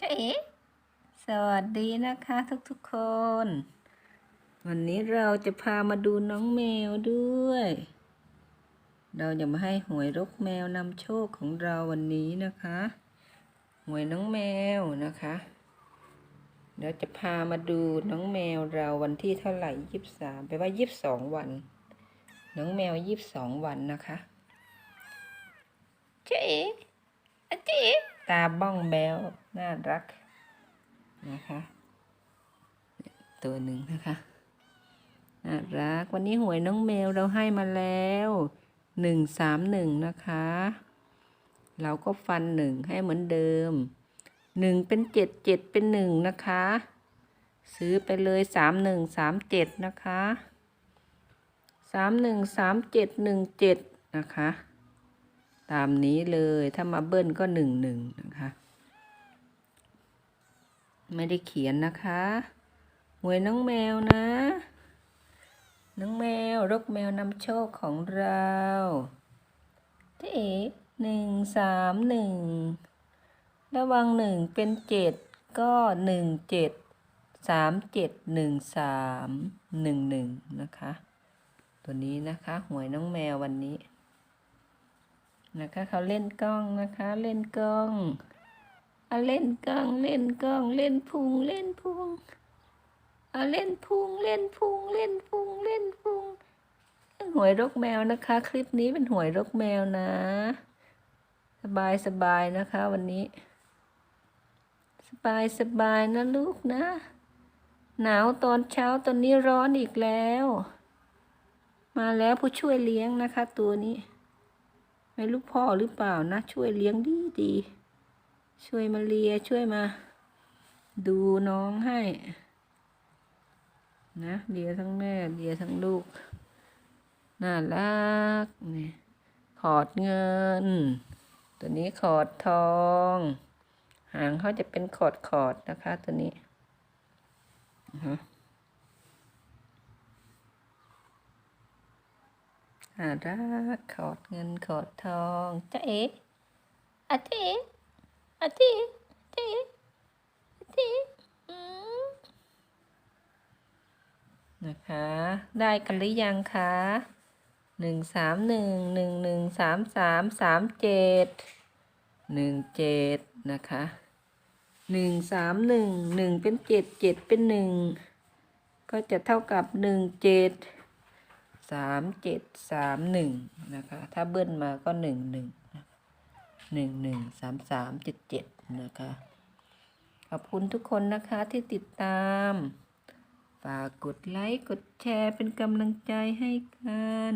เจ๊สวัสดีนะคะทุกๆคน วันนี้เราจะพามาดูน้องแมวด้วย เราจะมาให้หวยรกแมวนำโชคของเราวันนี้นะคะ หวยน้องแมวนะคะเดี๋ยวจะพามาดูน้องแมวเราวันที่เท่าไหร่ยี่สิบสามแปลว่ายี่สิบสองวัน น้องแมวยี่สิบสองวันนะคะเจ๊ ตาบ้องแบวน่ารักนะคะ ตัวหนึ่งนะคะ น่ารัก วันนี้หวยน้องแมวเราให้มาแล้วหนึ่งสามหนึ่งนะคะ เราก็ฟันหนึ่งให้เหมือนเดิมหนึ่งเป็นเจ็ดเจ็ดเป็นหนึ่งนะคะ ซื้อไปเลยสามหนึ่งสามเจ็ดนะคะสามหนึ่งสามเจ็ดหนึ่งเจ็ดนะคะ ตามนี้เลยถ้ามาเบิ้ลก็หนึ่งหนึ่งนะคะ ไม่ได้เขียนนะคะหวยน้องแมวนะ น้องแมวรกแมวนำโชคของเราเจ๊หนึ่งสามหนึ่งระวังหนึ่งเป็นเจ็ดก็หนึ่งเจ็ดสามเจ็ดหนึ่งสามหนึ่งหนึ่งนะคะ ตัวนี้นะคะหวยน้องแมววันนี้ นะคะเขาเล่นกล้องนะคะ เล่นกล้องเอาเล่นกล้องเล่นกล้อง เล่นพุงเล่นพุงเอาเล่นพุงเล่นพุงเล่นพุงเล่นพุงหวยรกแมวนะคะ คลิปนี้เป็นหวยรกแมวนะ สบายสบายนะคะวันนี้ สบายสบายนะลูกนะ หนาวตอนเช้าตอนนี้ร้อนอีกแล้ว มาแล้วผู้ช่วยเลี้ยงนะคะ ตัวนี้ ไม่รู้พ่อหรือเปล่านะ ช่วยเลี้ยงดีดี ช่วยมาเลียช่วยมา ดูน้องให้ นะเลียทั้งแม่เลียทั้งลูก น่ารักนี่ขอดเงิน ตัวนี้ขอดทอง หางเขาจะเป็นขอดขอดนะคะ ตัวนี้อือฮะ น่ารักขอดเงินขอดทองจ้าเอ๋อะเจ๊อะเจ๊เจ๊อะเจ๊อืมนะคะ ได้กันหรือยังคะหนึ่งสามหนึ่งหนึ่งหนึ่งสามสามสามเจ็ดหนึ่งเจ็ดนะคะหนึ่งสามหนึ่งหนึ่งเป็นเจ็ดเจ็ดเป็นหนึ่งก็จะเท่ากับหนึ่งเจ็ด สามเจ็ดสามหนึ่งนะคะ ถ้าเบิ้ลมาก็หนึ่งหนึ่งหนึ่งหนึ่งสามสามเจ็ดเจ็ดนะคะ ขอบคุณทุกคนนะคะที่ติดตาม ฝากกดไลค์กดแชร์เป็นกำลังใจให้กัน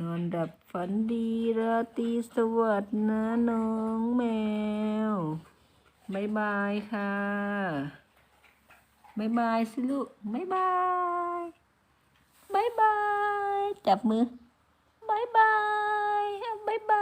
นอนดับฝันดีราตรีสวัสดิ์นะน้องแมวบายบายค่ะบายบายสิลูกบายบาย บายบาย จับมือบายบายบายบายบายบาย